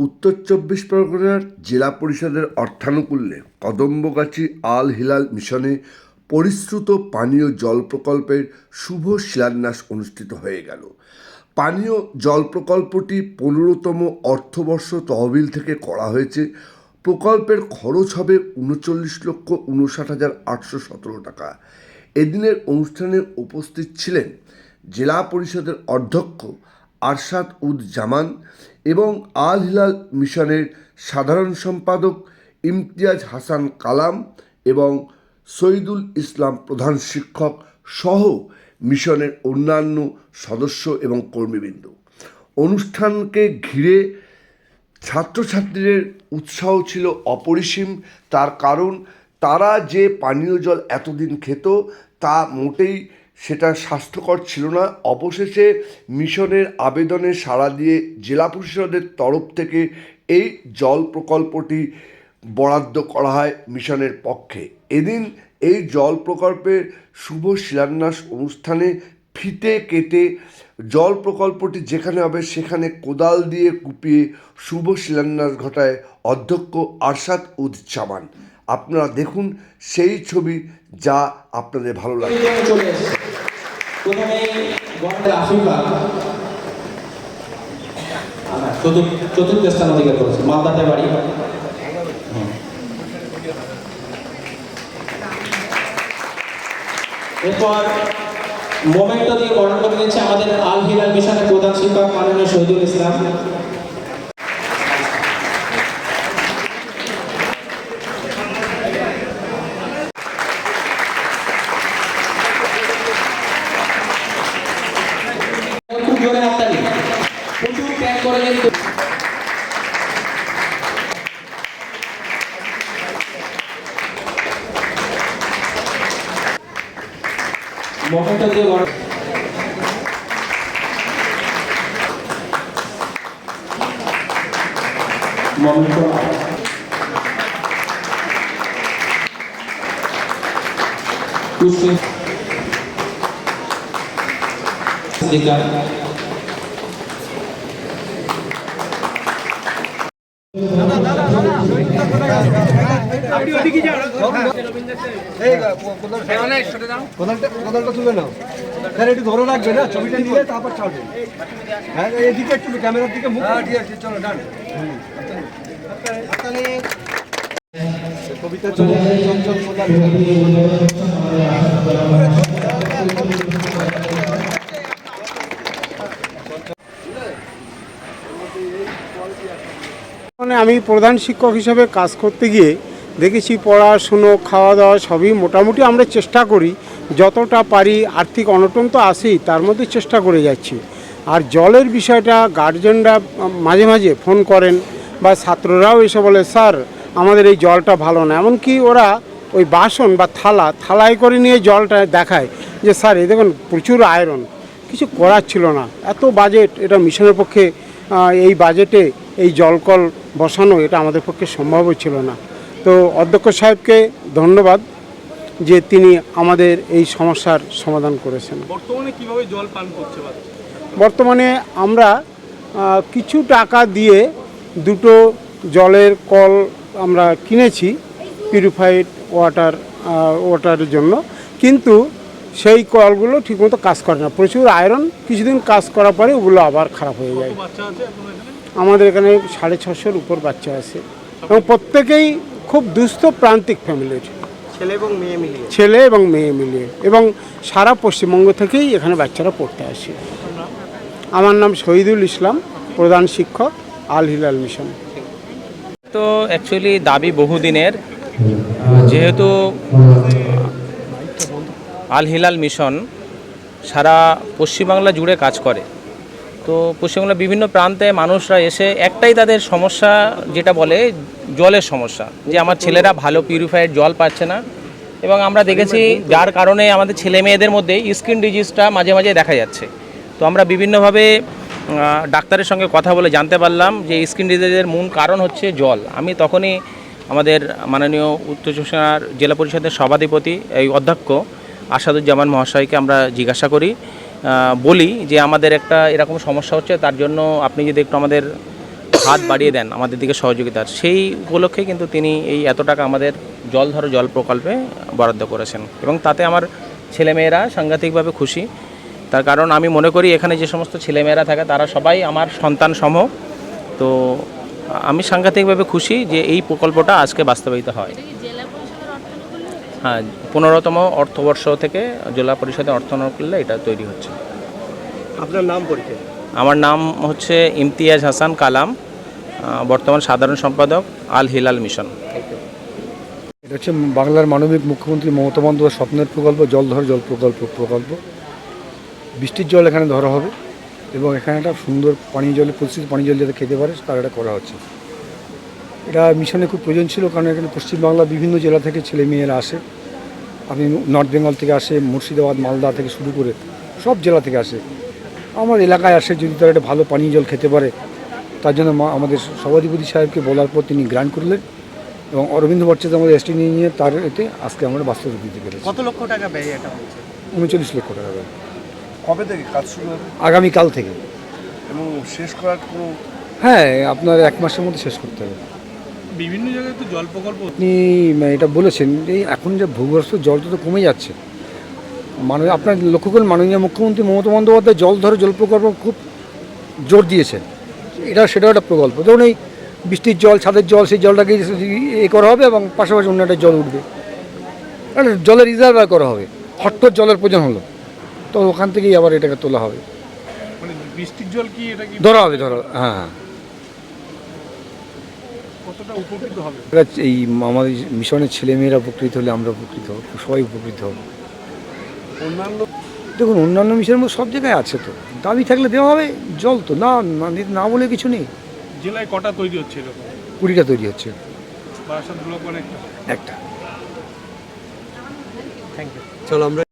উত্তর চব্বিশ পরগনার জেলা পরিষদের অর্থানুকূল্যে কদম্বগাছি আল হিলাল মিশনে পরিশ্রুত পানীয় জল প্রকল্পের শুভ শিলান্যাস অনুষ্ঠিত হয়ে গেল। পানীয় জল প্রকল্পটি পনেরোতম অর্থবর্ষ তহবিল থেকে করা হয়েছে। প্রকল্পের খরচ হবে উনচল্লিশ লক্ষ উনষাট হাজার আটশো সতেরো টাকা। এদিনের অনুষ্ঠানে উপস্থিত ছিলেন জেলা পরিষদের অধ্যক্ষ আরশাদ উদ জামান এবং আল হিলাল মিশনের সাধারণ সম্পাদক ইমতিয়াজ হাসান কালাম এবং শহীদুল ইসলাম প্রধান শিক্ষক সহ মিশনের অন্যান্য সদস্য এবং কর্মীবৃন্দ। অনুষ্ঠানকে ঘিরে ছাত্রছাত্রীদের উৎসাহ ছিল অপরিসীম, তার কারণ তারা যে পানীয় জল এতদিন খেত তা মোটেই সেটা স্বাস্থ্যকর ছিল না। অবশেষে মিশনের আবেদনে সাড়া দিয়ে জেলা পরিষদের তরফ থেকে এই জল প্রকল্পটি বরাদ্দ করা হয় মিশনের পক্ষে। এদিন এই জল প্রকল্পের শুভ শিলান্যাস অনুষ্ঠানে ফিতে কেটে জল প্রকল্পটি যেখানে হবে সেখানে কোদাল দিয়ে কুপিয়ে শুভ শিলান্যাস ঘটায় অধ্যক্ষ আরশাদ উজ্জামান। আপনারা দেখুন সেই ছবি যা আপনাদের ভালো এসেছে। প্রথমে আফিফা চতুর্থ স্থান অধিকার করেছে, মালদাতে বাড়ি। এরপর মোমেন্টো দিয়ে বর্ণনা করে দিয়েছে আমাদের আল হিলাল মিশনের প্রধান শিক্ষক মাননীয় শহীদুল ইসলাম খুব জোরে হাততালি প্রচুর মোমেন্টো দিয়ে বড় মোমেন্টো কুস্তি দিকা একটু ধরে রাখবে ছবিটা নিয়ে তারপর ছাড়বে হ্যাঁ এদিকে ক্যামেরার দিকে মুখ ঠিক আছে চলো ডান কবিতা চলে চঞ্চল আমি প্রধান শিক্ষক হিসাবে কাজ করতে গিয়ে দেখেছি পড়াশুনো খাওয়া দাওয়া সবই মোটামুটি আমরা চেষ্টা করি। যতটা পারি আর্থিক অনটন তো আসেই তার মধ্যে চেষ্টা করে যাচ্ছি। আর জলের বিষয়টা গার্জেনরা মাঝে মাঝে ফোন করেন বা ছাত্ররাও এসে বলে, স্যার, আমাদের এই জলটা ভালো না। এমনকি ওরা ওই বাসন বা থালা থালায় করে নিয়ে জলটা দেখায় যে, স্যার, এই দেখুন, প্রচুর আয়রন। কিছু করার ছিল না। এত বাজেট, এটা মিশনের পক্ষে এই বাজেটে এই জলকল বসানো এটা আমাদের পক্ষে সম্ভব ছিল না। তো অধ্যক্ষ সাহেবকে ধন্যবাদ যে তিনি আমাদের এই সমস্যার সমাধান করেছেন। বর্তমানে কীভাবে জল পান করছে বর্তমানে আমরা কিছু টাকা দিয়ে দুটো জলের কল আমরা কিনেছি পিউরিফাইড ওয়াটার ওয়াটারের জন্য। কিন্তু সেই কলগুলো ঠিকমতো কাজ করে না। প্রচুর আয়রন কিছুদিন কাজ করার পরে ওগুলো আবার খারাপ হয়ে যায়। আমাদের এখানে সাড়ে ছশোর উপর বাচ্চা আছে। এবং প্রত্যেকেই খুব দুস্থ প্রান্তিক ফ্যামিলির ছেলে এবং মেয়ে মিলিয়ে। ছেলে এবং মেয়ে মিলিয়ে। এবং সারা পশ্চিমবঙ্গ থেকেই এখানে বাচ্চারা পড়তে আসে। আমার নাম শহীদুল ইসলাম প্রধান শিক্ষক আল হিলাল মিশন। তো অ্যাকচুয়ালি দাবি বহুদিনের। যেহেতু আল হিলাল মিশন সারা পশ্চিমবাংলা জুড়ে কাজ করে। তো পশ্চিমবাংলার বিভিন্ন প্রান্তে মানুষরা এসে একটাই তাদের সমস্যা যেটা বলে জলের সমস্যা, যে আমার ছেলেরা ভালো পিউরিফাইড জল পাচ্ছে না। এবং আমরা দেখেছি যার কারণে আমাদের ছেলে মেয়েদের মধ্যে স্কিন ডিজিজটা মাঝে মাঝে দেখা যাচ্ছে। তো আমরা বিভিন্নভাবে ডাক্তারের সঙ্গে কথা বলে জানতে পারলাম যে স্কিন ডিজিজের মূল কারণ হচ্ছে জল। আমি তখনই আমাদের মাননীয় উত্তর জেলা পরিষদের সভাধিপতি, এই অধ্যক্ষ আসাদুজ্জামান মহাশয়কে আমরা জিজ্ঞাসা করি বলি যে আমাদের একটা এরকম সমস্যা হচ্ছে, তার জন্য আপনি যদি একটু আমাদের হাত বাড়িয়ে দেন, আমাদের দিকে সহযোগিতার সেই উপলক্ষে কিন্তু তিনি এই এত টাকা আমাদের জল ধরো জল প্রকল্পে বরাদ্দ করেছেন। এবং তাতে আমার ছেলেমেয়েরা সাংঘাতিকভাবে খুশি। তার কারণ আমি মনে করি এখানে যে সমস্ত ছেলেমেয়েরা থাকে, তারা সবাই আমার সন্তান সম। তো আমি সাংঘাতিকভাবে খুশি যে এই প্রকল্পটা আজকে বাস্তবায়িত হয় এটা কি জেলা পরিষদের অর্থানুকূল্যে হচ্ছে? হ্যাঁ পনেরোতম অর্থবর্ষ থেকে জেলা পরিষদে পরিষদের অর্থনকল্যে এটা তৈরি হচ্ছে। আপনার নাম পরিচয় আমার নাম হচ্ছে ইমতিয়াজ হাসান কালাম বর্তমান সাধারণ সম্পাদক আল হিলাল মিশন। এটা হচ্ছে বাংলার মানবিক মুখ্যমন্ত্রী মমতা বন্দ্যোপাধ্যায়ের স্বপ্নের প্রকল্প জলধর জল প্রকল্প প্রকল্প। বৃষ্টির জল এখানে ধরা হবে এবং এখানে একটা সুন্দর পানীয় জলের পরিস্থিতি পানীয় জল যাতে খেতে পারে তার এটা করা হচ্ছে। এটা মিশনে খুব প্রয়োজন ছিল কারণ এখানে পশ্চিমবাংলার বিভিন্ন জেলা থেকে ছেলে মেয়েরা আসে। আপনি নর্থ বেঙ্গল থেকে আসে মুর্শিদাবাদ মালদা থেকে শুরু করে সব জেলা থেকে আসে। আমার এলাকায় আসে যদি তারা একটা ভালো পানীয় জল খেতে পারে তার জন্য আমাদের সভাধিপতি সাহেবকে বলার পর তিনি গ্রান্ট করলেন এবং অরবিন্দ ভট্টাচার্য আমাদের এসটি নিয়ে নিয়ে তার এতে আজকে আমরা বাস্তব রূপ দিতে পেরেছি। কত লক্ষ টাকা ব্যয় এটা হচ্ছে? উনচল্লিশ লক্ষ টাকা ব্যয়। কবে থেকে কাজ শুরু হবে আগামীকাল থেকে। এবং শেষ করার কোনো হ্যাঁ আপনার এক মাসের মধ্যে শেষ করতে হবে। বিভিন্ন জায়গায় তো জল প্রকল্প আপনি মানে এটা বলেছেন এই এখন যে ভূগর্ভস্থ জল তো কমে যাচ্ছে। মানে আপনার লক্ষ্য করুন মাননীয় মুখ্যমন্ত্রী মমতা বন্দ্যোপাধ্যায় জল ধরে জল প্রকল্প খুব জোর দিয়েছেন। এটা সেটাও একটা প্রকল্প। ধরুন এই বৃষ্টির জল ছাদের জল সেই জলটাকে এ করা হবে এবং পাশাপাশি অন্য একটা জল উঠবে। জলের রিজার্ভার করা হবে। হট্টর জলের প্রয়োজন হলো। তো ওখান থেকেই আবার এটাকে তোলা হবে। মানে বৃষ্টির জল কি এটা ধরা হবে ধরা হ্যাঁ হ্যাঁ। কতটা উপকৃত হবে? এই আমাদের মিশনের ছেলেমেয়েরা উপকৃত হলে আমরা উপকৃত হব সবাই উপকৃত হব। অন্যান্য দেখুন অন্যান্য মিশনের মধ্যে সব জায়গায় আছে তো। দাবি থাকলে দেওয়া হবে জল তো না না না বলে কিছু নেই। জেলায় কটা তৈরি হচ্ছে এরকম? কুড়িটা তৈরি হচ্ছে। একটা। চলো আমরা